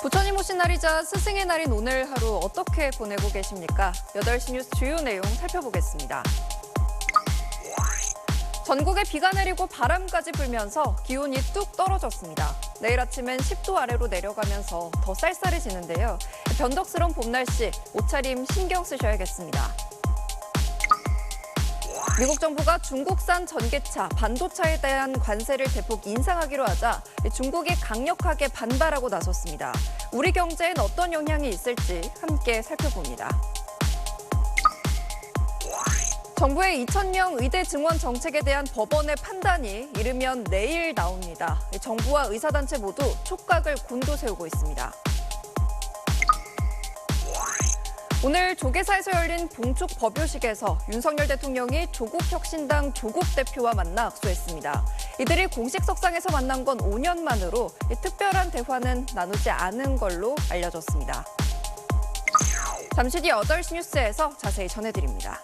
부처님 오신 날이자 스승의 날인 오늘 하루 어떻게 보내고 계십니까? 8시 뉴스 주요 내용 살펴보겠습니다. 전국에 비가 내리고 바람까지 불면서 기온이 뚝 떨어졌습니다. 내일 아침엔 10도 아래로 내려가면서 더 쌀쌀해지는데요. 변덕스러운 봄 날씨 옷차림 신경 쓰셔야겠습니다. 미국 정부가 중국산 전기차, 반도차에 대한 관세를 대폭 인상하기로 하자 중국이 강력하게 반발하고 나섰습니다. 우리 경제엔 어떤 영향이 있을지 함께 살펴봅니다. 정부의 2,000명 의대 증원 정책에 대한 법원의 판단이 이르면 내일 나옵니다. 정부와 의사단체 모두 촉각을 곤두세우고 있습니다. 오늘 조계사에서 열린 봉축 법요식에서 윤석열 대통령이 조국 혁신당 조국 대표와 만나 악수했습니다. 이들이 공식 석상에서 만난 건 5년 만으로 특별한 대화는 나누지 않은 걸로 알려졌습니다. 잠시 뒤 8시 뉴스에서 자세히 전해드립니다.